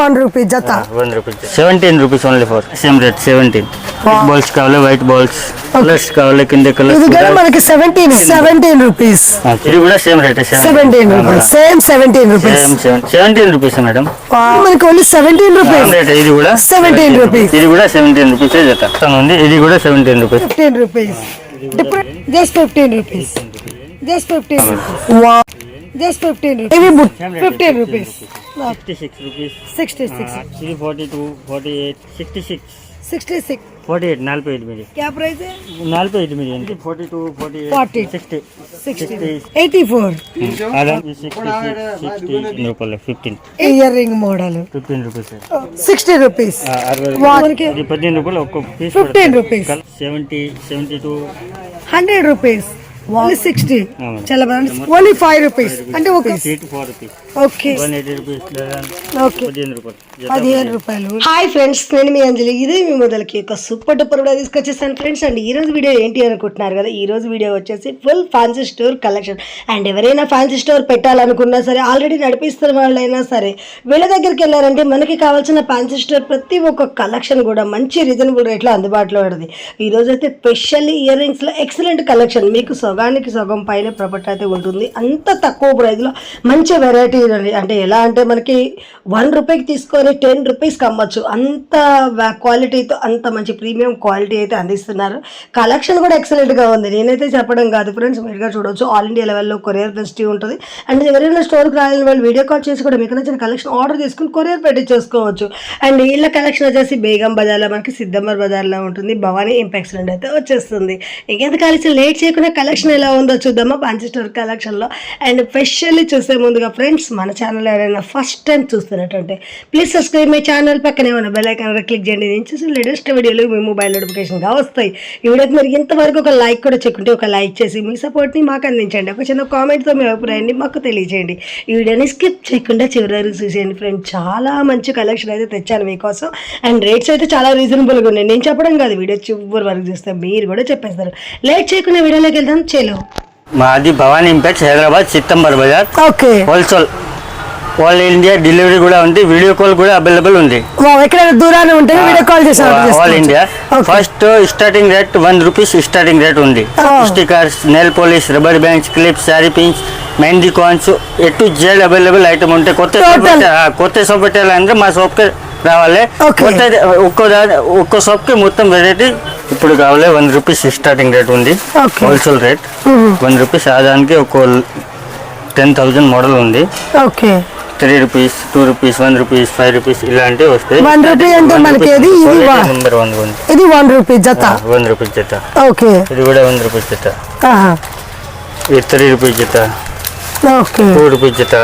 One rupee జత. One rupees seventeen rupees only for same rate seventeen balls కావాలి white balls colours కావాలి కింద ఇది కూడా. మనకి సెవెంటీన్ సెవెంటీన్ రూపీస్. ఇది కూడా same rate seventeen rupees. Same seventeen rupees. Seventeen rupees madam మనకి ఓన్లీ సెవెంటీన్ రూపీస్. రేట్ ఇది కూడా 17 rupees. ఇది కూడా సెవెంటీన్ రూపీస్ జత. ఉంది ఇది కూడా seventeen rupees. Fifteen rupees. Just fifteen rupees. Just fifteen just fifteen rupees ఇవి fifteen rupees sixty six rupees sixty six ఇది forty two forty eight sixty six sixty six forty eight నలభై ఎనిమిది క్యా price నలభై ఎనిమిది అంటే forty two forty Forty. Sixty sixty sixty eighty four sixty రూపాయలు fifteen earring model fifteen rupees sixty rupees అరవై మనకి ఇది పదిహేను రూపాయలు ఒక్క piece 15 rupees. Seventy seventy two hundred rupees only sixty అవును. చాలా బాగుంది. ఓన్లీ ఫైవ్ రూపీస్ అంటే ఓకే ఓకే పదిహేను రూపాయలు. హాయ్ ఫ్రెండ్స్ నేను మీ అంజలి. ఇదే మీ మొదలకి ఒక సూపర్ డూపర్ వీడియో తీసుకొచ్చేసాను ఫ్రెండ్స్ అండ్ ఈ రోజు వీడియో ఏంటి అనుకుంటున్నారు కదా? ఈ రోజు వీడియో వచ్చేసి full fancy store collection and ఎవరైనా ఫ్యాన్సీ స్టోర్ పెట్టాలనుకున్నా సరే ఆల్రెడీ నడిపిస్తున్న వాళ్ళైనా సరే వీళ్ళ దగ్గరికి వెళ్ళారంటే మనకి కావాల్సిన ఫ్యాన్సీ స్టోర్ ప్రతి ఒక్క కలెక్షన్ కూడా మంచి రీజనబుల్ రేట్లో అందుబాటులో ఉంటుంది. ఈ రోజు అయితే స్పెషల్లీ ఇయర్ రింగ్స్లో ఎక్సలెంట్ కలెక్షన్ మీకు సగానికి సగం పైన ప్రాపర్టీ అయితే ఉంటుంది. అంత తక్కువ ప్రైస్లో మంచి వెరైటీ అంటే ఎలా అంటే మనకి వన్ రూపీకి తీసుకొని టెన్ రూపీస్కి అమ్మచ్చు. అంత క్వాలిటీతో అంత మంచి ప్రీమియం క్వాలిటీ అయితే అందిస్తున్నారు. కలెక్షన్ కూడా ఎక్సలెంట్గా ఉంది. నేనైతే చెప్పడం కాదు ఫ్రెండ్స్ మీరుగా చూడొచ్చు. ఆల్ ఇండియా లెవెల్లో కొరియర్ ఫెసిలిటీ ఉంటుంది. అండ్ ఎవరైనా స్టోర్కి రాయని వాళ్ళు వీడియో కాల్ చేసి కూడా మీకు నచ్చిన కలెక్షన్ ఆర్డర్ తీసుకుని కొరియర్ పెట్టి చేసుకోవచ్చు అండ్ వీళ్ళ కలెక్షన్ వచ్చేసి బేగం బజార్లో మనకి సిద్ధంబర్ బజార్లో ఉంటుంది. భవానీ ఇంపాక్స్ నుండి అయితే వచ్చేస్తుంది. ఇంకెంత కలిసి లేట్ చేయకుండా కలెక్షన్ ఎలా ఉందో చూద్దామా పంచి స్టోర్ కలెక్షన్లో అండ్ స్పెషల్లీ చూసే ముందుగా ఫ్రెండ్స్ మన ఛానల్ ఎవరైనా ఫస్ట్ టైం చూస్తున్నట్టుంటే ప్లీజ్ సబ్స్క్రైబ్ మై ఛానల్ పక్కనే ఉన్న బెల్ ఐకాన్ క్లిక్ చేయండి. నేను చూసి లేటెస్ట్ వీడియోలు మీ మొబైల్ నోటిఫికేషన్గా వస్తాయి. ఈ వీడియోకి మీరు ఇంతవరకు ఒక లైక్ కూడా చెక్కుంటే ఒక లైక్ చేసి మీ సపోర్ట్ని మాకు అందించండి. ఒక చిన్న కామెంట్తో మీ అభిప్రాయాన్ని మాకు తెలియజేయండి. ఈ వీడియోని స్కిప్ చేయకుండా చివరి వరకు చూసేయండి ఫ్రెండ్ చాలా మంచి కలెక్షన్ అయితే తెచ్చాను మీకోసం. అండ్ రేట్స్ అయితే చాలా రీజనబుల్గా ఉన్నాయి. నేను చెప్పడం కాదు వీడియో చివరి వరకు చూస్తే మీరు కూడా చెప్పేస్తారు. లేట్ చేయకుండా వీడియోలోకి వెళ్దాం. చేలో? మాది Bhavani impex Hyderabad Siddiamber Bazar. Okay. Wholesale. All India delivery కూడా ఉంది వీడియో కాల్ కూడా అవైలబుల్ ఉంది. ఎక్కడైనా దూరాన్ని ఉంటే వీడియో కాల్ చేసి order all. India. First starting rate one rupees starting rate ఉంది. Stickers nail polish rubber bands clips sari pins mehndi cones A to Z available item ఉంటాయి కొత్త కొత్త షాప్ పెట్టాలంటే మా షాప్కి రావాలి. కొత్త ఒక్కో ఒక్కో షాప్కి మొత్తం వెరైటీ ఇప్పుడు కావాలి వన్ రూపీస్ స్టార్టింగ్ రేట్ ఉంది. హోల్సేల్ రేట్ వన్ రూపీస్ ఆదానికి ఒక టెన్ థౌజండ్ మోడల్ ఉంది. Okay three rupees two rupees one rupees five rupees ఇలాంటివి వస్తాయి అంటే మనకి ఏది? ఇది నెంబర్ వన్ ఇది వన్ రూపీ జత. వన్ రూపీస్ జత. ఓకే ఇది కూడా వన్ రూపీస్ జత. ఇది త్రీ రూపీస్ జత. ఓకే టూ రూపీస్ జత.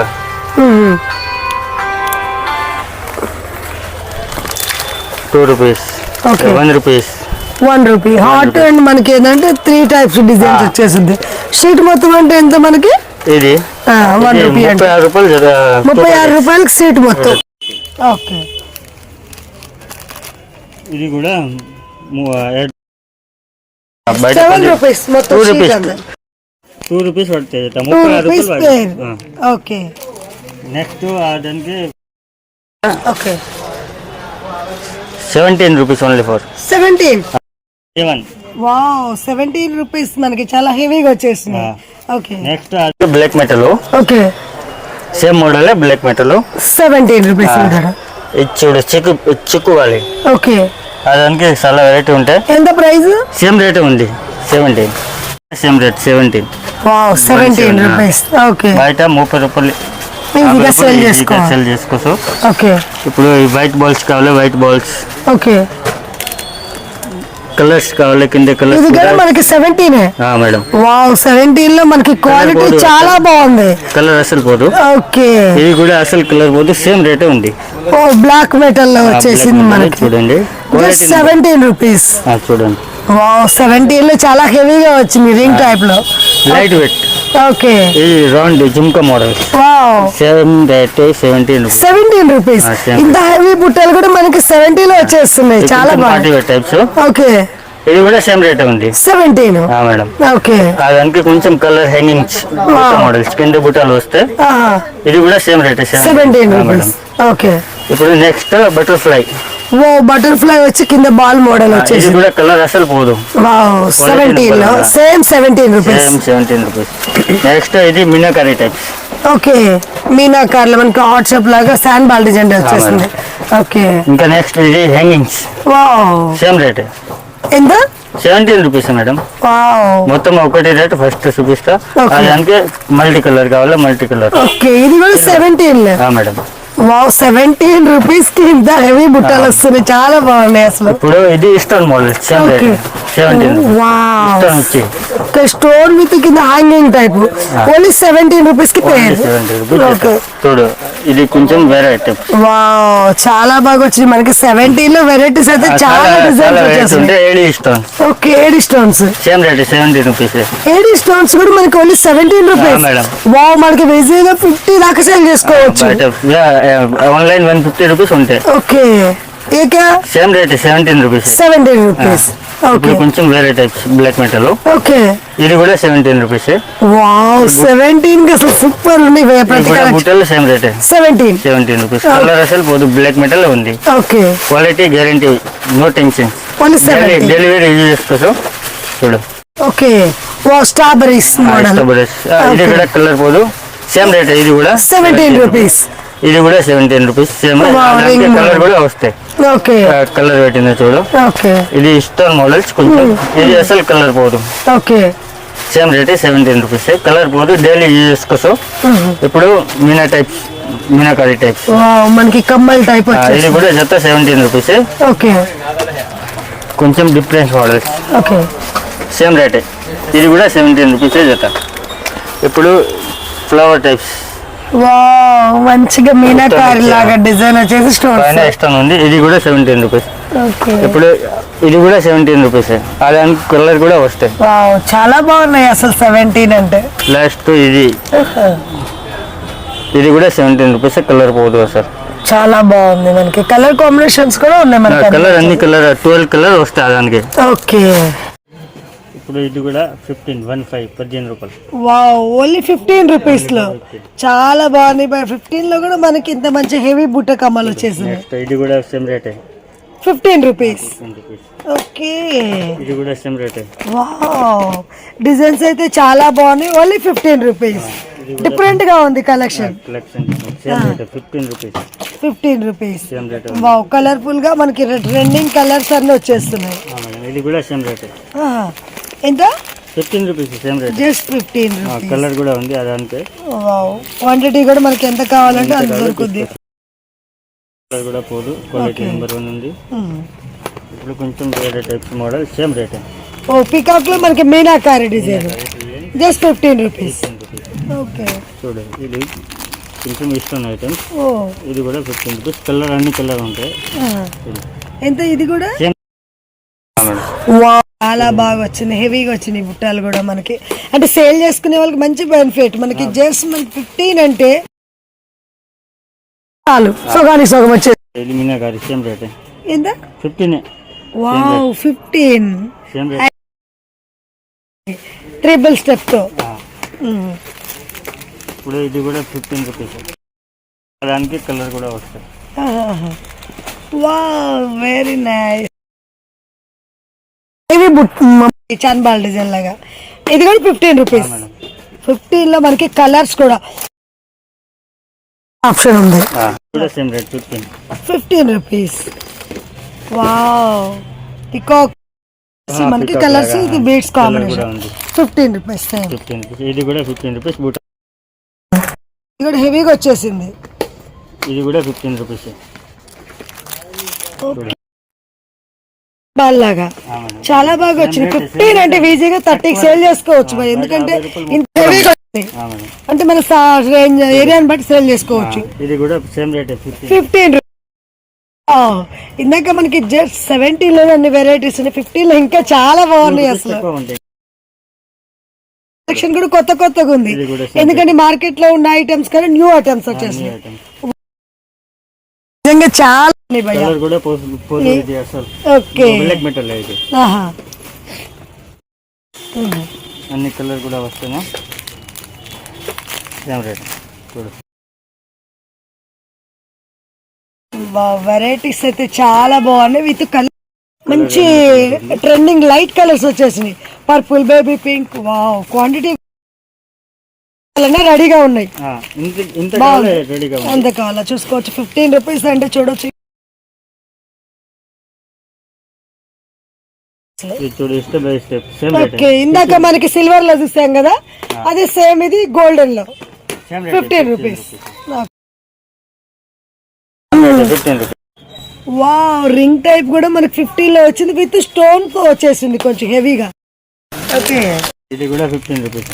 Two rupees Okay. One rupees one rupee hot and మనకి ఏంటంటే త్రీ టైప్స్ డిజైన్స్ వచ్చేసింది. షీట్ మొత్తం అంటే ఎంత మనకి? ఇది. వన్ ఇది రూపీ అంటే. ముప్పై ఆరు రూపాయలకి సీట్ మొత్తం. ఓకే ఇది కూడా సెవెన్ రూపీస్ మొత్తం టూ షీట్ రూపీస్ అంతా. టూ పడుతుంది. ఓకే. నెక్స్ట్ దానికి okay seventeen rupees only for seventeen wow seventeen rupees మనకి చాలా హెవీగా వచ్చేసింది. Okay. Next black metal. Okay. Same model black metal. Seventeen rupees ఇది చూడు చిక్కు చిక్కు వాలి ఓకే. దానికి చాలా వెరైటీ ఉంటాయి ఎంత ప్రైస్ సేమ్ రేటే ఉంది seventeen same rate seventeen wow seventeen rupees okay. బయట ముప్పై రూపాయలు సెల్ చేసుకో సెల్ చేసుకోవచ్చు. ఓకే. ఇప్పుడు ఈ వైట్ బాల్స్ కావాలి వైట్ బాల్స్ ఓకే. కలర్స్ కావాలి కింద ఇది కలర్స్ కూడా. మనకి సెవెంటీన్ మేడం వావ్ సెవెంటీన్లో మనకి క్వాలిటీ. చాలా బాగుంది. కలర్ అసలు పోదు ఓకే. ఇది కూడా అసలు కలర్ పోదు సేమ్ రేటే ఉంది. ఓ బ్లాక్ మెటల్లో వచ్చేసింది మనకి. చూడండి. సెవెంటీన్ రూపీస్ చూడండి. వావ్ సెవెంటీన్లో చాలా హెవీగా వచ్చింది రింగ్ టైప్లో. లైట్ వెయిట్ ఓకే ఇది round jhumka model same rate seventeen seventeen rupees. ఇంత హెవీ బుట్టలు కూడా మనకి సెవెంటీన్లో వచ్చేస్తున్నాయి. చాలా బాగుంది టైప్స్ ఓకే ఇది కూడా సేమ్ రేట్ ఉంది. సెవెంటీన్ మేడం ఓకే దానికి కొంచెం కలర్ హ్యాంగింగ్స్ మోడల్స్ కింద బుట్టాలు వస్తే ఇది కూడా సేమ్ రేట్ సెవెంటీన్ ఓకే ఇప్పుడు నెక్స్ట్ బటర్ఫ్లై ఓ బటర్ఫ్లై వచ్చి కింద బాల్ మోడల్ వచ్చేసి. కూడా కలర్ అసలు పోదు. వావ్ సెవెంటీన్లో పరంగా. Same seventeen rupees same seventeen rupees next ఇది మినాకరీ టైప్ ఓకే మీనాకార్లో మనకి వాట్సాప్ లాగా శాండ్ బాల్ డిజైన్ వచ్చేసింది. ఓకే ఇంకా నెక్స్ట్ ఇది హ్యాంగింగ్స్ వావ్ సేమ్ రేట్ ఎంత? సెవెంటీన్ రూపీస్ మేడం వావ్ మొత్తం ఒకటి రేట్ ఫస్ట్ చూపిస్తా. దానికి మల్టీ కలర్ కావాలా మల్టీ కలర్ ఓకే ఇది కూడా సెవెంటీన్ మేడం వావ్ సెవెంటీన్ రూపీస్కి ఇంత హెవీ బుట్టలు వస్తున్నాయి. చాలా బాగున్నాయి అసలు. ఇప్పుడు ఇది ఇస్టర్న్ మోడల్ ఒక స్టోన్ విత్ కింద హ్యాంగింగ్ టైప్ ఓన్లీ సెవెంటీన్ రూపీస్కి పేరు ఓకే చూడు ఇది కొంచెం వేరే టైప్ వావ్ చాలా బాగా వచ్చింది. మనకి సెవెంటీన్లో వెరైటీస్ అయితే చాలా డిజైన్స్ వచ్చేసింది okay AD stones same rate seventy rupees AD stones కూడా మనకి ఓన్లీ సెవెంటీన్ రూపీస్. వావ్ మనకి ఈజీగా ఫిఫ్టీ దాకా సేల్ చేసుకోవచ్చు. ఆన్లైన్ వన్ ఫిఫ్టీ రూపీస్ ఉంటాయి ఓకే ఏక same rate seventeen rupees seventeen rupees okay ఇప్పుడు కొంచెం వేరే టైప్స్ బ్లాక్ మెటల్ ఓకే ఇది కూడా సెవెంటీన్ రూపీస్ వావ్ సెవెంటీన్ అసలు సూపర్ ఉంది బుట్టలు same rate seventeen seventeen rupees colour అసలు పోదు బ్లాక్ మెటల్ ఉంది. Okay quality guarantee no tension delivery use చేసుకోవచ్చు చూడు. ఓకే వా స్ట్రాబెరీస్ మోడల్. ఆ, ఇది. కూడా కలర్ పోదు. సేమ్ రేట్ ఇది కూడా. సెవెంటీన్ రూపీస్ ఇది కూడా సెవెంటీన్ రూపీస్ సేమ్ కలర్. కూడా వస్తాయి. ఓకే కలర్ పెట్టింది చూడు. ఓకే ఇది స్టోన్ మోడల్స్ కొంచెం. ఇది అసలు కలర్ పోదు. Okay same rate seventeen rupees colour పోదు డైలీ యూజ్ చేసుకోవచ్చు ఇప్పుడు మీనా టైప్స్ మీనాకారి టైప్స్ మనకి కమ్మల్ టైప్ ఇది వచ్చేసి. కూడా జత సెవెంటీన్ రూపీస్ ఓకే కొంచెం డిఫరెన్స్ మోడల్స్ ఓకే సేమ్ రేటే ఇది కూడా సెవెంటీన్ రూపీస్ జత. ఇప్పుడు ఫ్లవర్ టైప్స్ వావ్ మంచిగా మీనాకారి లాగా డిజైన్ వచ్చేసి పైన స్టోన్స్ ఇష్టం ఉంది. ఇది కూడా సెవెంటీన్ రూపీస్ ఇప్పుడు ఇది కూడా సెవెంటీన్ రూపీస్ దానికి కలర్ కూడా వస్తాయి. వావ్ చాలా బాగున్నాయి అసలు సెవెంటీన్ అంటే. లాస్ట్ ఇది. ఇది కూడా సెవెంటీన్ రూపీస్ కలర్ పోదు సార్ చాలా బాగుంది మనకి. కలర్ కాంబినేషన్స్ కూడా ఉన్నాయి మనకి కలర్ అన్ని కలర్ ట్వెల్వ్ కలర్ వస్తాయి దానికి. ఓకే. ఇప్పుడు ఇది కూడా ఫిఫ్టీన్ వన్ ఫైవ్ పద్దెనిమిది రూపాయలు. వావ్ ఓన్లీ ఫిఫ్టీన్ రూపీస్లో. చాలా బాగున్నాయి బై ఫిఫ్టీన్లో కూడా మనకి ఇంత మంచి హెవీ బుట్ట కమ్మలు వచ్చేసింది నెక్స్ట్ ఇది కూడా సేమ్ రేటే ఫిఫ్టీన్ రూపీస్ ఓకే ఇది కూడా సేమ్ రేటే వావ్ డిజైన్స్ అయితే చాలా బాగున్నాయి. ఓన్లీ ఫిఫ్టీన్ రూపీస్ డిఫరెంట్గా ఉంది కలెక్షన్ కలెక్షన్ సేమ్ రేటే fifteen rupees fifteen rupees same రేటే వావ్ కలర్ఫుల్గా మనకి ట్రెండింగ్ కలర్స్ అన్ని వచ్చేస్తున్నాయి. ఇది కూడా సేమ్ రేటే. ఎంత? Fifteen rupees same rate just fifteen colour కూడా ఉంది అది వావ్ క్వాంటిటీ కూడా మనకి ఎంత కావాలంటే అంత దొరుకుద్ది. కలర్ కూడా పోదు క్వాలిటీ నెంబర్ వన్ ఉంది. ఇప్పుడు కొంచెం వేరే టైప్స్ మోడల్ సేమ్ రేటే ఓ పికాక్లో మనకి meenakari design. Just fifteen rupees okay చూడు ఇది కొంచెం ఇష్టం ఐటమ్స్. ఇది కూడా ఫిఫ్టీన్ రూపీస్ కలర్ అన్ని కలర్ ఉంటాయి. ఆహా. ఎంత ఇది కూడా? వావ్ చాలా బాగా వచ్చింది. హెవీగా వచ్చినాయి బుట్టాలు కూడా మనకి. అంటే సేల్ చేసుకునే వాళ్ళకి మంచి బెనిఫిట్ మనకి జస్ట్ మనకి ఫిఫ్టీన్ అంటే చాలు. సగానికి సగం వచ్చేది ఇది మీనా గారి సేమ్ రేటే. ఎంత? Fifteen wow fifteen same rate. Triple స్టెప్తో. ఇప్పుడు ఇది కూడా ఫిఫ్టీన్ రూపీస్ దానికి కలర్ కూడా వస్తాయి. వావ్ వెరీ నైస్ ఇవి బుట్ చాన్బాల్ డిజైన్ లాగా. ఇది కూడా ఫిఫ్టీన్ రూపీస్ ఫిఫ్టీన్లో మనకి కలర్స్ కూడా ఆప్షన్ ఉంది. ఫిఫ్టీన్ రూపీస్ వావ్ పికాక్ మనకి కలర్స్ ఇది beads combination fifteen rupees same fifteen rupees ఇది కూడా ఫిఫ్టీన్ రూపీస్ బూట ఇది కూడా హెవీగా వచ్చేసింది. ఇది కూడా ఫిఫ్టీన్ రూపీస్ బాల్ లాగా చాలా బాగా వచ్చింది. ఫిఫ్టీన్ అంటే ఈజీగా థర్టీకి సేల్ చేసుకోవచ్చు మరి. ఎందుకంటే ఇంత హెవీగా అంటే మన రేంజ్ ఏరియాని బట్టి సేల్ చేసుకోవచ్చు. ఇది కూడా సేమ్ రేట్ ఫిఫ్టీన్ ఇందాక మనకి జస్ట్ సెవెంటీన్లో అన్ని వెరైటీస్ ఉన్నాయి. ఫిఫ్టీన్లో ఇంకా చాలా బాగున్నాయి అసలు. కలెక్షన్ కూడా కొత్త కొత్తగా ఉంది. ఎందుకంటే మార్కెట్లో ఉన్న ఐటమ్స్ కానీ న్యూ ఐటమ్స్ వచ్చేసినాయి ఐటమ్స్ నిజంగా చాలా కలర్ కూడా పోదు పోదు ఇది అసలు. ఓకే. బ్లాక్ మెటల్ ఇది. ఉమ్. అన్ని కలర్ కూడా వస్తున్నాయి. Same rate? చూడు. వెరైటీస్ అయితే చాలా బాగున్నాయి. విత్ కలర్ మంచి ట్రెండింగ్ లైట్ కలర్స్ వచ్చేసినాయి. Purple baby pink wow quantity రెడీగా ఉన్నాయి. కావాలా చూసుకోవచ్చు. ఫిఫ్టీన్ రూపీస్ అంటే చూడొచ్చు. ఓకే ఇందాక మనకి సిల్వర్లో చూసాం కదా అదే సేమ్ ఇది గోల్డెన్లో. Fifteen rupees wow ring type కూడా మనకి ఫిఫ్టీన్లో వచ్చింది విత్ స్టోన్తో వచ్చేసింది కొంచెం హెవీగా ఓకే ఇది కూడా ఫిఫ్టీన్ రూపీస్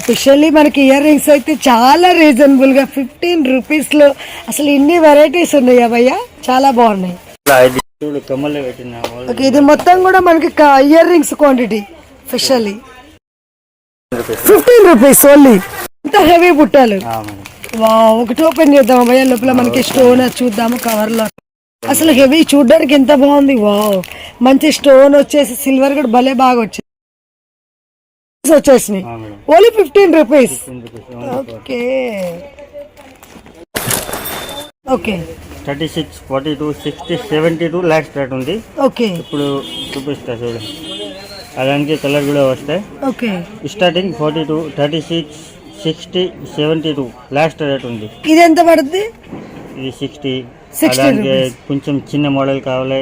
స్పెషల్లీ మనకి ఇయర్ రింగ్స్ అయితే చాలా రీజనబుల్గా ఫిఫ్టీన్ రూపీస్లో అసలు ఇన్ని వెరైటీస్ ఉన్నాయి భయ్యా? చాలా బాగున్నాయి. చూడు పెట్టిన ఓకే ఇది మొత్తం కూడా మనకి earrings quantity specially fifteen rupees only ఇంత హెవీ బుట్టాలు. వా ఒకటి ఓపెన్ చేద్దాం భయ్యా లోపల మనకి స్టోన్ చూద్దాము కవర్లో. అసలు హెవీ చూడడానికి ఎంత బాగుంది వావ్ మంచి స్టోన్ వచ్చేసి సిల్వర్ కూడా భలే బాగా వచ్చింది వచ్చేసినాయి. Only fifteen rupees okay okay. Thirty six forty two sixty seventy two lakhs rate ఉంది. ఓకే. ఇప్పుడు చూపిస్తా చూడు. అలాంటి కలర్ కూడా వస్తాయి. Okay. Starting forty two thirty six sixty seventy two last rate ఉంది. ఇది ఎంత పడుతుంది ఇది సిక్స్టీ. 60 అలాగే. కొంచెం చిన్న మోడల్ కావాలి.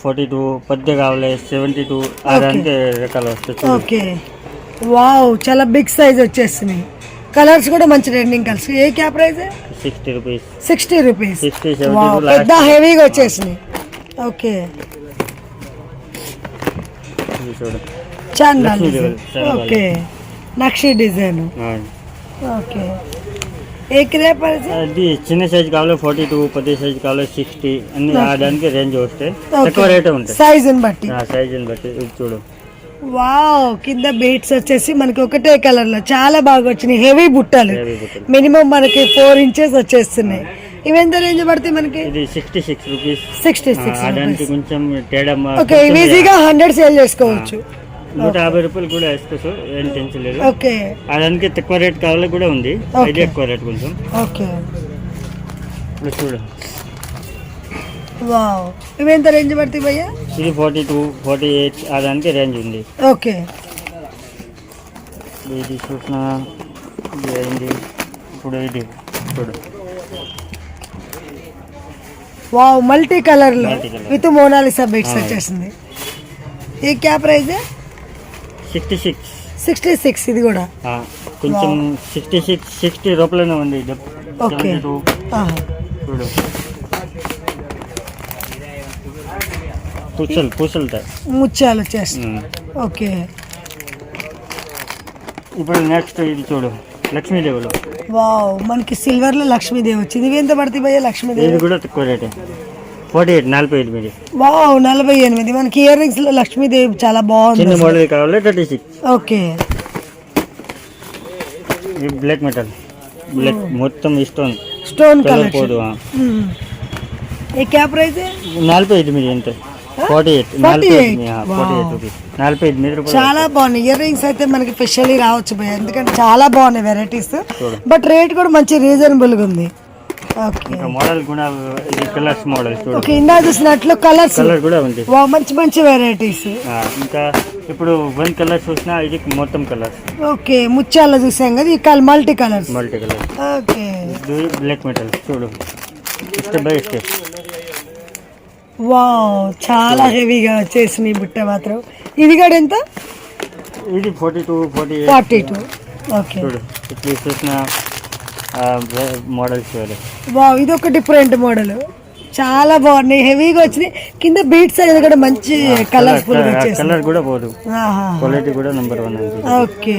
ఫార్టీ టూ పెద్ద కావాలి. సెవెంటీ టూ అలాంటి రకాలు వస్తాయి. ఓకే. వావ్ చాలా బిగ్ సైజ్ వచ్చేసినాయి కలర్స్ కూడా మంచి ట్రెండింగ్ కలర్స్ ఏ క్యా price sixty rupees. Sixty rupees పెద్ద హెవీగా వచ్చేసినాయి. ఓకే. చాందాల్. ఓకే. నక్షి డిజైన్. ఓకే. ఏ క్రే ప్రైస్ అది చిన్న సైజ్ కావాలి ఫార్టీ టూ పెద్ద సైజ్ కావాలి సిక్స్టీ అన్ని ఆ దానికి రేంజ్ వస్తాయి Okay. తక్కువ రేటే ఉంటాయి సైజుని బట్టి. సైజుని బట్టి. ఇది చూడు. వావ్ కింద బీట్స్ వచ్చేసి మనకి ఒకటే కలర్లో చాలా బాగా వచ్చినాయి. హెవీ బుట్టలు. మినిమం మనకి ఫోర్ ఇంచెస్ వచ్చేస్తున్నాయి. ఇవి ఎంత రేంజ్ పడతాయి మనకి? ఇది sixty six rupees sixty six దానికి కొంచెం తేడా ఓకే కొంచెం ఈజీగా హండ్రెడ్ సేల్ చేసుకోవచ్చు. నూట యాభై రూపాయలు కూడా వేసుకోవచ్చు ఏం టెన్షన్ లేదు. ఓకే దానికి తక్కువ రేట్ కావాలి కూడా ఉంది. ఇది ఎక్కువ రేట్ కొంచెం. ఓకే ఇప్పుడు చూడు. వావ్. ఇవి ఎంత రేంజ్ పడతాయి భయ్యా? ఇది ఫార్టీ టూ ఫార్టీ ఎయిట్ ఆ దానికి రేంజ్ ఉంది. ఓకే. ఇది చూసిన ఇప్పుడు ఇది చూడు. వావ్ మల్టీ కలర్లో Multi colour. With Mona Lisa bits వచ్చేసింది. ఈ క్యా price? Sixty six sixty six ఇది కూడా. కొంచెం సిక్స్టీ సిక్స్ సిక్స్టీ రూపాయలనే ఉంది. ఆహా. చూడు. పూసలు పూసలుతాయి ముత్యాలు వచ్చేస్తాయి ఓకే. ఇప్పుడు నెక్స్ట్ ఇది చూడు లక్ష్మీదేవులు. వావ్ మనకి సిల్వర్లో లక్ష్మీదేవి వచ్చింది. ఇవి ఎంత పడతాయి భయ్యా లక్ష్మీదేవి? ఇది కూడా తక్కువ రేటే. ఫార్టీ ఎయిట్ నలభై ఎనిమిది. వావ్ నలభై ఎనిమిది. మనకి ఇయర్ రింగ్స్లో లక్ష్మీదేవి చాలా చిన్న బాగుంది మోడల్ కావాలి థర్టీ సిక్స్ ఓకే. ఇది బ్లాక్ మెటల్ బ్లాక్ మొత్తం స్టోన్ స్టోన్ కలర్ పోదు కలెక్షన్ ఏ క్యా ప్రైస్ నలభై ఎనిమిది అంతే. Forty eight 48. నలభై ఎనిమిది ఫార్టీ Wow. ఎయిట్ రూపీస్ నలభై ఎనిమిది రూపాయలు చాలా బాగున్నాయి. ఇయర్ రింగ్స్ అయితే మనకి స్పెషల్లీ రావచ్చు భయ్య. ఎందుకంటే చాలా బాగున్నాయి వెరైటీస్. బట్ రేట్ కూడా మంచి రీజనబుల్గా ఉంది. మోడల్ కూడా ఇది కలర్స్ మోడల్ ఓకే ఇందా చూసినట్లు కలర్స్ కలర్ కూడా ఉంది. వా మంచి మంచి వెరైటీస్ ఇంకా ఇప్పుడు వన్ కలర్ చూసినా ఇది మొత్తం కలర్ ఓకే ముత్యాల చూసాం కదా multi colours multi colour okay black metal చూడు. స్టెప్ బై స్టెప్ వావ్ చాలా హెవీగా వచ్చేసింది ఈ బుట్ట మాత్రం. ఇది కూడా ఎంత? ఇది forty two forty forty two. Okay. చూసిన మోడల్స్ వావ్ ఇది ఒక డిఫరెంట్ మోడల్ చాలా బాగున్నాయి హెవీగా వచ్చినాయి. కింద బీట్స్ అనేది కూడా మంచి కలర్ఫుల్ కలర్ కూడా పోదు. క్వాలిటీ కూడా నెంబర్ వన్ ఓకే.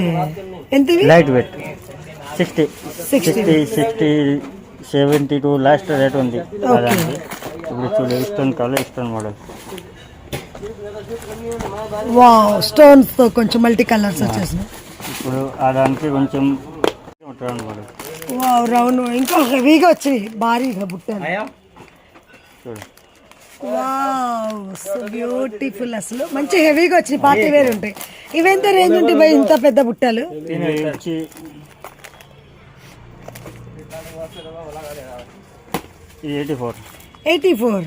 ఎంత? Light weight sixty 60. Sixty sixty seventy two last rate ఉంది ఇప్పుడు చూడు ఇస్టోన్ కావాలి ఇస్టోన్ మోడల్ వావ్ స్టోన్స్తో కొంచెం మల్టీ కలర్స్ వచ్చేసినాయి. ఇప్పుడు ఆ దానికి కొంచెం రౌండ్ మోడల్ వావ్ రౌండ్ ఇంకా హెవీగా వచ్చాయి భారీగా బుట్టలు. చూడు. వావ్ సో బ్యూటిఫుల్ అసలు. మంచి హెవీగా వచ్చినాయి. పార్టీ వేర్ ఉంటాయి. ఇవెంత రేంజ్ ఉంటాయి భయ్ ఇంత పెద్ద బుట్టలు? ఎయిటీ ఫోర్ ఎయిటీ ఫోర్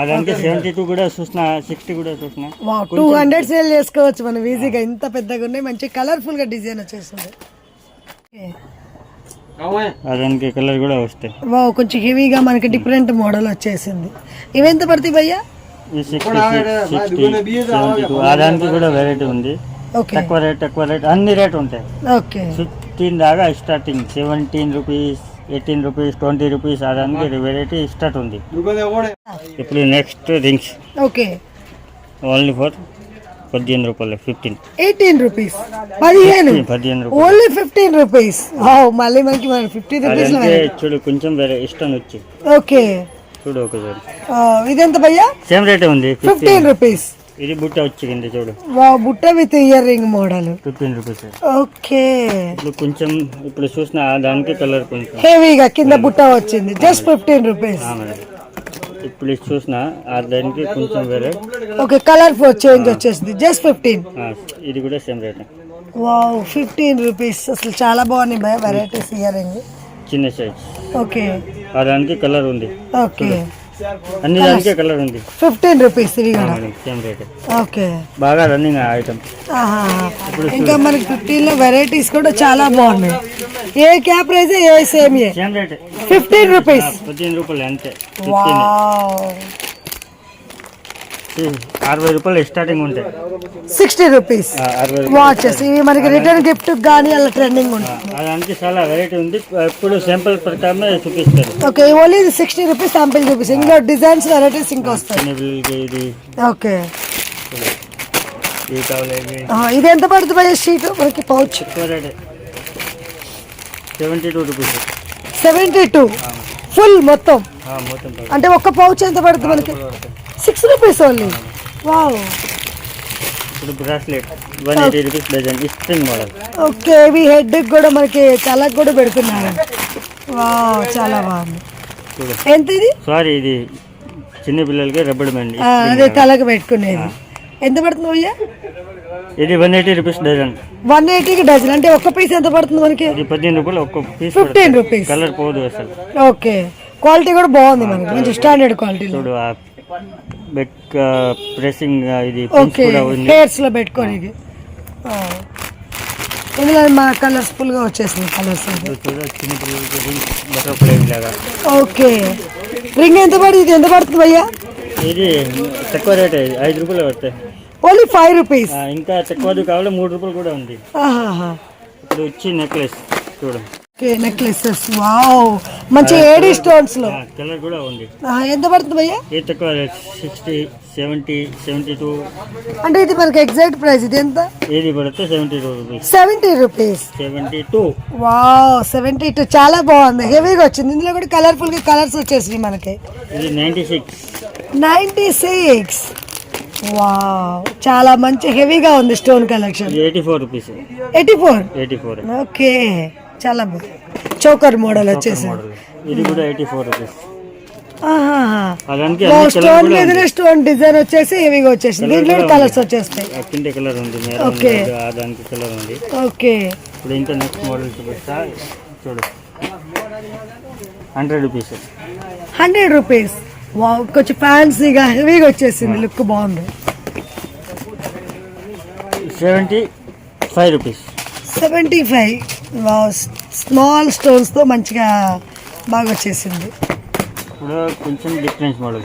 అదంటే సెవెంటీ టూ కూడా చూసిన సిక్స్టీ కూడా చూసిన. వా టూ హండ్రెడ్ సేల్ చేసుకోవచ్చు మనం ఈజీగా ఇంత పెద్దగా ఉన్నాయి మంచి కలర్ఫుల్గా డిజైన్ వచ్చేస్తుంది అదానికి కలర్ కూడా వస్తాయి. వావ్ కొంచెం హెవీగా మనకి డిఫరెంట్ మోడల్ వచ్చేసింది. ఇవెంత పడతాయి భయ్యా? అదానికి కూడా వెరైటీ ఉంది. ఓకే తక్కువ రేట్ తక్కువ రేట్ అన్ని రేట్ ఉంటాయి. ఓకే ఫిఫ్టీన్ దాకా starting seventeen rupees eighteen rupees twenty rupees అదానికి వెరైటీ స్టార్ట్ ఉంది. ఇప్పుడు next rings okay. Only for పద్దెనిమిది రూపాయలు ఫిఫ్టీన్ ఎయిటీన్ రూపీస్. పదిహేను. పదిహేను రూపాయలు. Only fifteen rupees. మళ్ళీ మనకి మన ఫిఫ్టీ రూపీస్ చూడు కొంచెం వేరే ఇష్టం వచ్చి ఓకే. చూడు ఒకసారి. ఇదెంత భయ్యా? సేమ్ రేటే ఉంది ఫిఫ్టీన్ రూపీస్. ఇది బుట్ట వచ్చింది చూడు. వా బుట్ట with earring model. Fifteen rupees okay. ఇప్పుడు కొంచెం ఇప్పుడు చూసిన దానికి కలర్ కొంచెం. హెవీగా కింద బుట్ట వచ్చింది. జస్ట్ ఫిఫ్టీన్ రూపీస్ ఇప్పుడు ఇది చూసిన ఆ దానికి కొంచెం వేరే. ఓకే కలర్ చేంజ్ వచ్చేసింది. జస్ట్ ఫిఫ్టీన్ ఇది కూడా same rate wow fifteen rupees అసలు చాలా బాగున్నాయి భయ వెరైటీస్ ఇయర్ రింగ్ చిన్న సైజ్ ఓకే దానికి కలర్ ఉంది. ఓకే అన్ని దానికే కలర్ ఉంది. ఫిఫ్టీన్ రూపీస్ ఇవి సేమ్ రేట్. ఓకే. బాగా రన్నింగ్ ఐటమ్. ఆహా. ఇంకా మనకి ఫిఫ్టీన్లో వెరైటీస్ కూడా చాలా బాగున్నాయి. ఏ క్యాప్ ప్రైస్ ఏ సేమ్ ఏ? Same rate. Fifteen rupees. పదిహేను రూపాయలు అంతే. అరవై రూపాయలు స్టార్టింగ్ ఉంటాయి. సిక్స్టీ రూపీస్ వాచెస్ ఇవి మనకి రిటర్న్ గిఫ్ట్ కానీ అలా ట్రెండింగ్ ఉంటుంది. దానికి చాలా వెరైటీ ఉంది. ఇప్పుడు శాంపుల్ ప్రకారమే చూపిస్తారు. ఓకే ఓన్లీ ఇది సిక్స్టీ రూపీస్ శాంపిల్ చూపిస్తాం ఇందులో డిజైన్స్ వెరైటీస్ ఇంకా వస్తాయి. ఓకే ఇది ఎంత పడుతుంది షీట్ మనకి pouch seventy two rupees seventy two full మొత్తం. అంటే ఒక్క పౌచ్ ఎంత పడుతుంది మనకి? సిక్స్ రూపీస్ ఓన్లీ వావ్ ఇప్పుడు bracelet one eighty rupees dozen string model okay ఇవి హెడ్ కూడా మనకి తలకు కూడా పెడుతున్నారు. వావ్ చాలా బాగుంది. ఎంత ఇది? సారీ ఇది చిన్న పిల్లలకి రబ్బర్ బ్యాండ్ ఆ, అదే తలకు పెట్టుకునేది. ఎంత పడుతుంది భయ్య? ఇది one eighty rupees dozen one ఎయిటీకి dozen అంటే ఒక్క పీస్ ఎంత పడుతుంది మనకి? ఇది పదిహేను రూపాయలు ఒక్క పీస్ ఫిఫ్టీన్ రూపీస్ కలర్ పోదు అసలు. ఓకే క్వాలిటీ కూడా బాగుంది మనకి. మంచి స్టాండర్డ్ క్వాలిటీలో చూడు బెక్ ప్రెసింగ్ ఇది ఓకే హెయిర్స్లో పెట్టుకోనికి. ఇందులో మా కలర్స్ ఫుల్గా వచ్చేసింది కలర్స్ ఓకే. రింగ్ ఎంత పడుతుంది ఇది ఎంత పడుతుంది భయ్యా? ఇది తక్కువ రేట్ ఐదు రూపాయలు పడతాయి. ఓన్లీ ఫైవ్ రూపీస్ ఇంకా తక్కువది కావాలి మూడు రూపాయలు కూడా ఉంది. ఇప్పుడు వచ్చి నెక్లెస్ చూడు. ఓకే నెక్లెసెస్ వావ్ మంచి ఏడీ స్టోన్స్లో కలర్ కూడా ఉంది. ఎంత పడుతుంది భయ్యా? ఇది తక్కువ సిక్స్టీ సెవెంటీ సెవెంటీ టూ అంటే ఇది మనకి ఎగ్జాక్ట్ ప్రైస్ ఇది ఎంత? ఏది పడితే seventy two rupees seventy rupees seventy two wow seventy two చాలా బాగుంది. హెవీగా వచ్చింది. ఇందులో కూడా కలర్ఫుల్గా కలర్స్ వచ్చేసినాయి మనకి. ఇది ninety six ninety six wow చాలా మంచి హెవీగా ఉంది స్టోన్ కలెక్షన్ ఇది eighty four rupees eighty four eighty four okay చాలా బాగుంది చోకర్ మోడల్ వచ్చేసి ఇది కూడా ఎయిటీ ఫోర్ రూపీస్ స్టోన్ మీదనే స్టోన్ డిజైన్ వచ్చేసి హెవీగా వచ్చేసింది. దీంట్లో కలర్స్ వచ్చేస్తాయి. కలర్ ఉంది ఆ దానికి కలర్ ఉంది. ఓకే ఇప్పుడు ఇంకా నెక్స్ట్ మోడల్ చూపిస్తా. చూడు. Hundred rupees hundred rupees wow కొంచెం ఫ్యాన్సీగా హెవీగా వచ్చేసింది. లుక్ బాగుంది. Seventy five rupees seventy five small స్టోన్స్తో మంచిగా బాగా వచ్చేసింది. ఇప్పుడు కొంచెం difference model.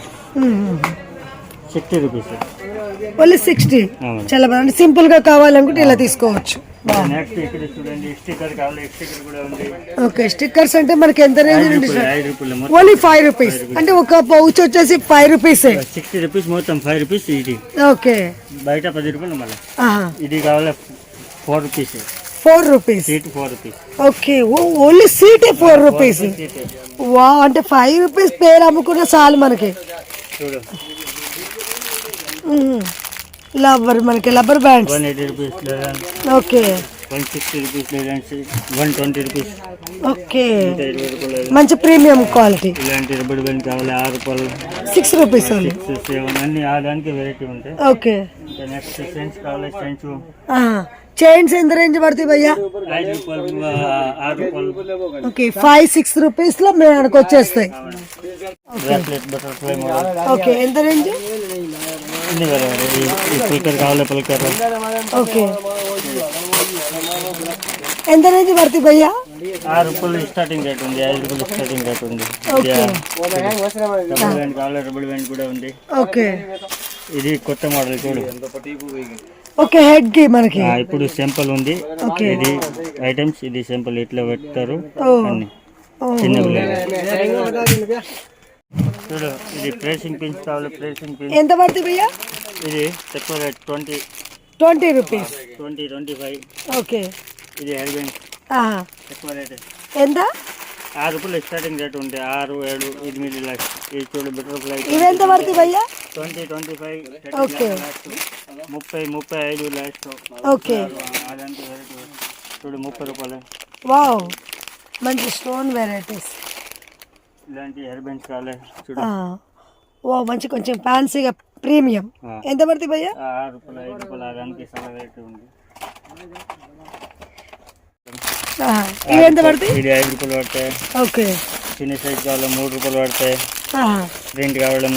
Sixty rupees. Only sixty. చాలా బాగుంది. సింపుల్గా కావాలనుకుంటే ఇలా తీసుకోవచ్చు. ఓకే స్టిక్కర్స్ అంటే మనకి ఎంత రేంజ్ ఓన్లీ ఫైవ్ రూపీస్. అంటే ఒక పౌచ్ వచ్చేసి ఫైవ్ రూపీస్. సిక్స్టీ రూపీస్ మొత్తం ఫైవ్ రూపీస్ ఇది. ఓకే. బయట పది రూపాయలు మళ్ళీ. ఇది కావాలి? Four rupees. Four rupees okay only సీటే four rupees వా అంటే ఫైవ్ రూపీస్ పేరు అమ్ముకున్న చాలు మనకి. లబ్బర్ మనకి లబ్బర్ బ్యాండ్స్ ఓకే ఓకే మంచి ప్రీమియం క్వాలిటీ ఇలాంటి రబ్బర్ బ్యాండ్ కావాలి ఆరు రూపాయలు. Six rupees only six seven అన్ని ఆ దానికి వెరైటీ ఉంటాయి ఓకే నెక్స్ట్ సెన్స్ కావాలి సెన్స్ చైన్స్ ఎంత రేంజ్ పడుతుంది భయ్యా? ఓకే ఫైవ్ సిక్స్ రూపీస్లో మేము వచ్చేస్తాయి. ఓకే ఎంత రేంజ్ ఓకే ఎంత రేంజ్ పడుతుంది భయ్యా? ఆరు రూపాయలు స్టార్టింగ్ రేట్ ఉంది ఐదు రూపాయలు స్టార్టింగ్ రేట్ ఉంది రబ్బర్ బ్యాండ్ కావాలి రబ్బర్ బ్యాండ్ కూడా ఉంది. ఓకే ఇది కొత్త మోడల్ చూడు. ఓకే హెడ్కి మనకి. ఇప్పుడు సింపుల్ ఉంది. ఓకే. ఇది ఐటమ్స్ ఇది సింపుల్ ఇట్లా పెడతారు. అన్ని. చిన్న చూడు ఇది ప్లేసింగ్ పిన్స్ కావాలి ప్లేసింగ్ పిన్ ఎంత పడుతుంది భయ్యా? ఇది తక్కువ rate twenty twenty rupees. Twenty twenty five okay. ఇది ఆహా. తక్కువ రేట్ ఎంత? ఆరు రూపాయలు స్టార్టింగ్ రేట్ ఉంది ఆరు ఏడు ఎనిమిది లాస్ట్ ఇది చూడు బటర్ఫ్లై ఇవి ఎంత పడుతుంది భయ్యా? Twenty twenty five okay. ముప్పై ముప్పై ఐదు లాస్ట్ ఓకే. అదంతా వెరైటీ చూడు ముప్పై రూపాయలు. వావ్. మంచి స్టోన్ వెరైటీస్ ఇలాంటి హెయిర్ బ్యాండ్స్ కావాలి చూడు. ఓ మంచి కొంచెం ఫ్యాన్సీగా ప్రీమియం. ఎంత పడుతుంది భయ్యా? ఆరు రూపాయలు ఐదు రూపాయలు దానికి చాలా రేట్ ఉంది. ఇవి ఎంత పడుతుంది ఇది ఐదు రూపాయలు పడతాయి. ఓకే. చిన్న సైజ్ కావాలి మూడు రూపాయలు పడతాయి. ప్రింట్ కావాలి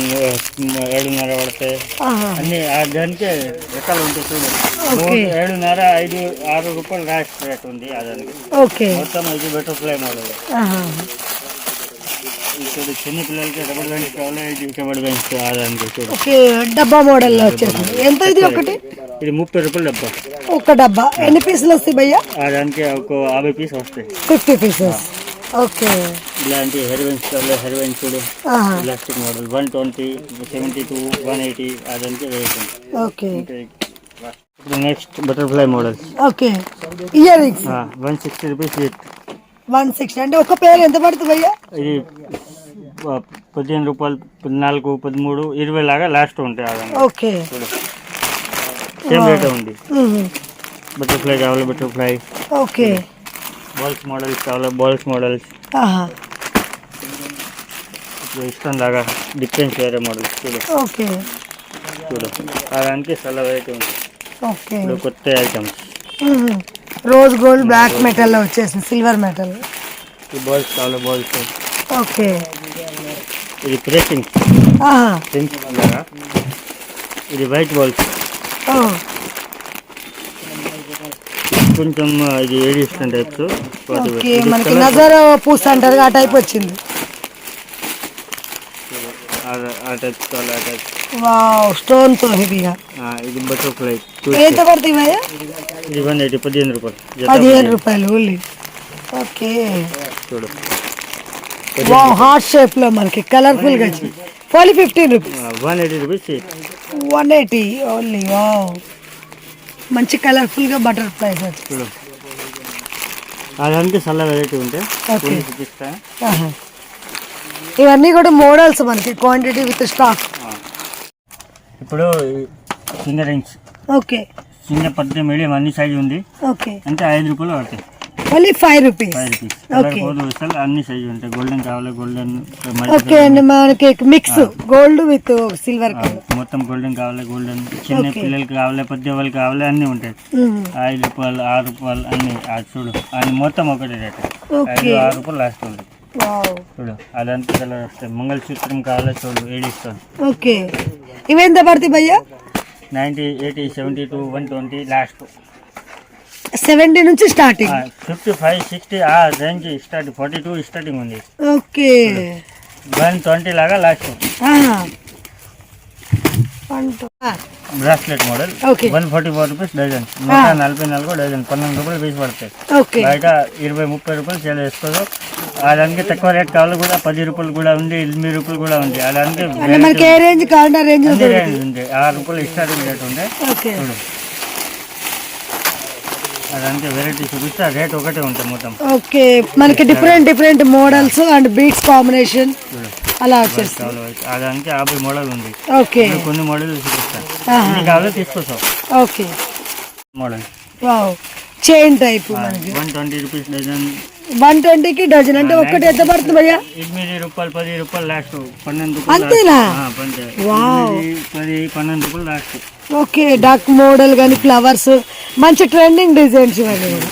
ఏడున్నర పడతాయి. అన్ని ఆ దానికి రకాలు ఉంటాయి చూడు. ఓకే. మూడు- ఏడున్నర ఐదు ఆరు రూపాయలు లాస్ట్ రేట్ ఉంది దానికి. ఓకే. మొత్తం ఇది బటర్ఫ్లై మోడల్ చిన్న పిల్లలకి డబుల్ బెంచ్ కావాలి ఇది ఆ దానికి డబ్బా వచ్చేసింది. ఎంత ఇది ఒకటి? ఇది ముప్పై రూపాయలు డబ్బా. ఒక డబ్బా. ఎన్ని పీసులు వస్తాయి భయ్యా? దానికి ఒక యాభై పీస్ వస్తాయి. Fifty pieces okay. ఇలాంటి చూడు ఆహా. Plastic model one twenty seventy two one eighty అదానికి rate okay. Next butterfly model okay. Earrings one sixty rupees it one sixty అంటే ఒక పేరు ఎంత పడుతుంది భయ్యా? ఇది పదిహేను రూపాయలు పద్నాలుగు పదమూడు ఇరవై లాగా లాస్ట్ ఉంటాయి ఓకే. సేమ్ రేట్ ఉంది. బటర్ఫ్లై కావాలి బటర్ఫ్లై ఓకే బాల్స్ మోడల్స్ కావాలి బాల్స్ మోడల్స్. ఇప్పుడు ఇష్టం లాగా డిఫరెన్స్ వేరే మోడల్స్ చూడు. ఓకే చూడు. ఆ దానికి చాలా వెరైటీ ఉంది. ఓకే ఇప్పుడు కొత్త ఐటమ్స్. రోజ్ గోల్డ్ బ్లాక్ మెటల్లో వచ్చేసింది సిల్వర్ మెటల్ ఈ బాల్స్ కావాలి బాల్స్ ఓకే ఇది ప్రెసింగ్ ఇది వైట్ బాల్స్ ఓ. కొంచెం ఇది ఏడిస్టన్ టైప్స్ ఓకే మనకి నజర్ పూస అంటారు ఆ టైప్ వచ్చింది. స్టోన్తో హెవీగా ఇది బటర్ఫ్లై ఎంత పడుతుంది ఇది వన్ ఎయిటీ పదిహేను రూపాయలు. పదిహేను రూపాయలు ఓన్లీ. ఓకే. చూడు. హార్ట్ షేప్లో మనకి కలర్ఫుల్గా వచ్చింది. Only fifteen rupees one eighty rupees one eighty only wow. మంచి కలర్ఫుల్గా బటర్ఫ్లైస్ వచ్చి చూడు. దానికి చాలా వెరైటీ ఉంటాయి చూపిస్తా. ఇవన్నీ కూడా మోడల్స్ మనకి క్వాంటిటీ విత్ స్టాక్ ఇప్పుడు చిన్న రింగ్స్ ఓకే చిన్న పెద్ద మీడియం అన్ని సైజు ఉంది. ఓకే అంటే ఐదు రూపాయలు పడతాయి. ఓన్లీ ఫైవ్ రూపీస్ అన్ని సైజు ఉంటాయి. గోల్డెన్ కావాలి గోల్డెన్ ఓకే అండి మనకి మిక్స్ గోల్డ్ విత్ సిల్వర్ మొత్తం గోల్డెన్ కావాలి గోల్డెన్ చిన్న. పిల్లలకి కావాలి పెద్ద వాళ్ళకి కావాలి అన్ని ఉంటాయి. ఐదు రూపాయలు ఆరు రూపాయలు అన్ని. చూడు. అన్ని మొత్తం ఒకటి రేట్ ఐదు ఆరు రూపాయలు లాస్ట్ ఉంది. వావ్ చూడు అదంతా కలర్ వస్తాయి. మంగళసూత్రం కావాలి చూడు ఏడు ఇస్తాను ఓకే ఇవెంత పడుతుంది భయ్యా? Ninety eighty seventy two one twenty last seventy నుంచి స్టార్టింగ్. ఫిఫ్టీ ఫైవ్ సిక్స్టీ ఆ range start forty two starting ఉంది. ఓకే. వన్ ట్వంటీ లాగా లాస్ట్. ఆ, bracelet model one forty four rupees dozen నూట నలభై నాలుగు డజన్ పన్నెండు రూపాయలు పీస్ పడతాయి. ఓకే. బయట ఇరవై ముప్పై రూపాయలు సేల్ చేసుకోదు. ఆ దానికి తక్కువ రేట్ కావాలి కూడా పది రూపాయలు కూడా ఉంది ఎనిమిది రూపాయలు కూడా ఉంది. ఆ ఏ రేంజ్ ఆ ఉంది. ఆరు రూపాయలు స్టార్టింగ్ రేట్ ఉంది దానికి వెరైటీ చూపిస్తే రేట్ ఒకటే ఉంటుంది మొత్తం. ఓకే మనకి different different models and beads combination అలా వచ్చేస్తాయి చాలా వరకు. ఆ దానికి యాభై మోడల్ ఉంది. ఓకే. కొన్ని మోడల్ చూపిస్తాను కావాలో తీసుకొస్తాం. Okay. Model chain type one twenty rupees dozen one ట్వంటీకి డజన్ అంటే ఒక్కటి ఎంత పడుతుంది భయ్యా? ఎనిమిది రూపాయలు పది రూపాయలు లాస్ట్ పన్నెండు అంతేనా? పది పన్నెండు రూపాయలు లాస్ట్ ఓకే డక్ మోడల్ కానీ ఫ్లవర్స్ మంచి ట్రెండింగ్ డిజైన్స్ ఇవన్నీ. కూడా.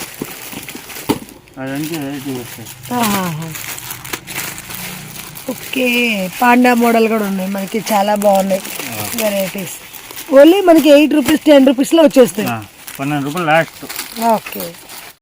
ఓకే పాండా మోడల్ కూడా ఉన్నాయి మనకి చాలా బాగున్నాయి వెరైటీస్ ఓన్లీ మనకి ఎయిట్ రూపీస్ టెన్ రూపీస్లో వచ్చేస్తాయి. పన్నెండు రూపాయలు లాస్ట్ ఓకే.